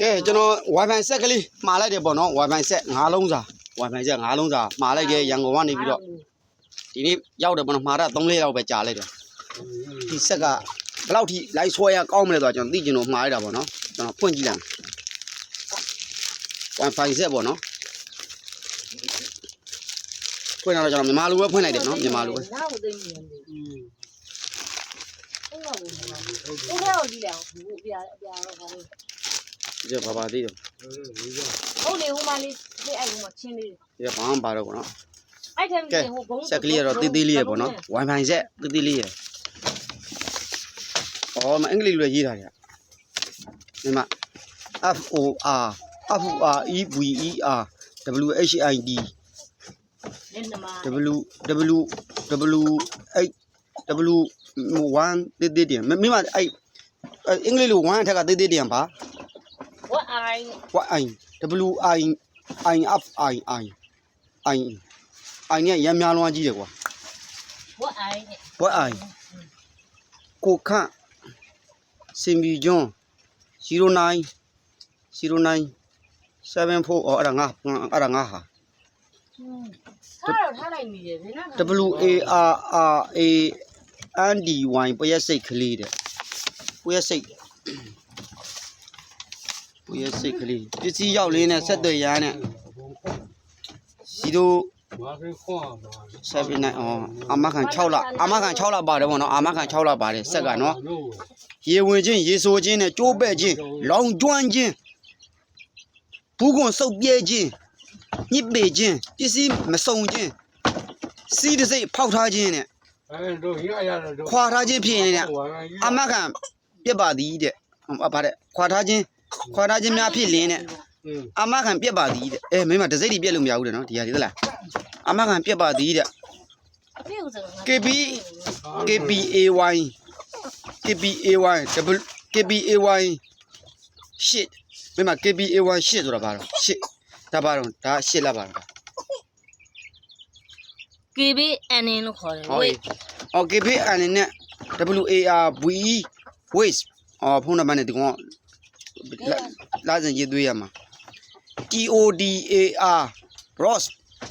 ကဲကျွန်တော် wifi ဆက်ကလေးမှာလိုက်တယ်ပေါ့နော် wifi ဆက်၅လုံးစာ wifi ဆက်၅လုံးစာမှာလိုက်တယ်ရန်ကုန်ကနေပြီးတော့ဒီနေ့ရောက်တယ်ပေါ့နော်မှာတာ3လေးလောက်ပဲကြာလိုက်တယ်ဒီဆက်ကဘယ်လောက်ထိလိုက်ဆွဲရကောင်းမလဲဆိုတော့ကျွန်တော်သိကျင်လို့မှာလိုက်တာပေါ့နော်ကျွန်တော်ဖွင့်ကြည့်လိုက် wifi ဆက်ပေါ့နော်ဖွင့်တော့ကျွန်တော်မြန်မာလိုပဲဖွင့်လိုက်တယ်နော်မြန်မာလိုပဲနားကိုသိနေတယ်อืมဟုတ်ပါဘူးဒီကတော့ဒီလေဘူးအပြာအပြာတော့ခေါင်း ဒီကဘာဘာသေးတယ်ဟုတ်လေဟိုမလေးပြအဲ့ဟိုမချင်းလေးဒီကဘာမှမပါတော့ဘူးနော်အဲ့ထက်ကဲဟိုဘုံဆက်ကလေးကတော့တေးသေးလေးရပေါ့နော် wifi ဆက်တေးသေးလေးရအော်မအင်္ဂလိပ်လိုရေးထားတယ်ဒီမှာ F O R F O R E V E R W H I D နင်းနမ W W W H W 1တေးသေးတယ်မမအဲ့အင်္ဂလိပ်လို1အထက်ကတေးသေးတယ်ပါ ဝတ်အိုင် what i w i i up i i i i เนี่ยရမ်းများလွှမ်းကြီးတယ်ကွာ ဝတ်အိုင် what i ကိုခန့်စင်ဘီကျွန်း09 09 74အော်အဲ့ဒါငါအဲ့ဒါငါဟာ ထားတော့ထားလိုက်မိတယ်ဘယ်နဲ့ w a r r a n d y ပရက်စိတ်ကလေးတဲ့ပရက်စိတ် ပရက်စိတ်ကလေးပစ္စည်းရောက်လေးနဲ့ဆက်သွယ်ရမ်းနဲ့0ဘာဖြစ်ခွန်ပါ79အော်အာမခံ6လအာမခံ6လပါတယ်ပေါ့နော်အာမခံ6လပါတယ်ဆက်ကနော်ရေဝင်ခြင်းရေဆိုခြင်းနဲ့ကြိုးပဲ့ခြင်းလောင်ကျွမ်းခြင်းဘူးကွန်စုပ်ပြဲခြင်းညစ်ပေခြင်းပစ္စည်းမစုံခြင်းစီးတစိတ်ဖောက်ထားခြင်းနဲ့အဲတို့ရရတော့ခွာထားခြင်းဖြစ်နေတဲ့အာမခံပြက်ပါသည်တဲ့ဟောဗါတဲ့ခွာထားခြင်း ခွာထားခြင်းများဖြစ်လင်းတဲ့อืมအာမခံပြက်ပါသည်တဲ့အဲမင်းမတစိတ်တွေပြက်လို့မရဘူးတဲ့နော်ဒီဟာဒီသလားအာမခံပြက်ပါသည်တဲ့အဖေကစကား KB KPAY KPAY double KPAY shit မင်းမ KPAY shit ဆိုတာဘာလဲ shit ဒါဘာတော့ဒါ shit လားပါလား KB NN လို့ခေါ်တယ်ဟောဝေးအော် KP အနေနဲ့ WARVE waste အော်ဖုန်းနံပါတ်နဲ့ဒီကောင် လာစင်ရေးသွေးရမှာ TODAR Ross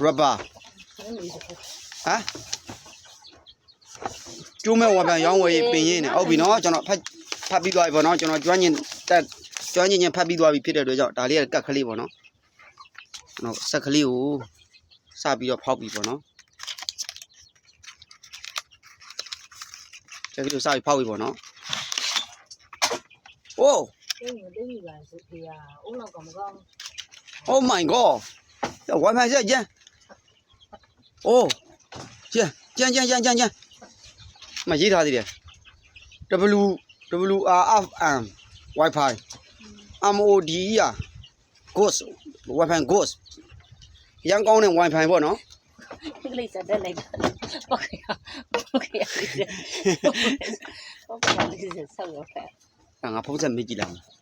rubber ဟမ်ကျိုးမဲ့ဝါပန်ရောင်းဝယ်ရေးပင်ရင်းနေဟုတ်ပြီနော်ကျွန်တော်ဖတ်ဖတ်ပြီးသွားပြီပေါ့နော်ကျွန်တော်ကျွမ်းကျင်တက်ကျွမ်းကျင်ချင်းဖတ်ပြီးသွားပြီဖြစ်တဲ့အတွက်ကြောင့်ဒါလေးကကတ်ကလေးပေါ့နော်ကျွန်တော်ဆက်ကလေးကိုစပြီးတော့ဖောက်ပြီပေါ့နော်ဆက်ကလေးကိုစပြီးဖောက်ပြီပေါ့နော်โอ้ တင်းယူတင်းယူပါဆိုပြရအိုးလောက်ကမကောင်း Oh my god 要玩牌再见。哦，见见见见见见，买其他的点。W W R F M WiFi M O D E 啊，Ghost WiFi Ghost，阳光的 WiFi 不喏。这个里真的来着，不可以，不可以，不可以，不可以，这是什么牌？ ရဖက်ငါဖုန်းဆက်မေးကြည့်လိုက်ငါသမ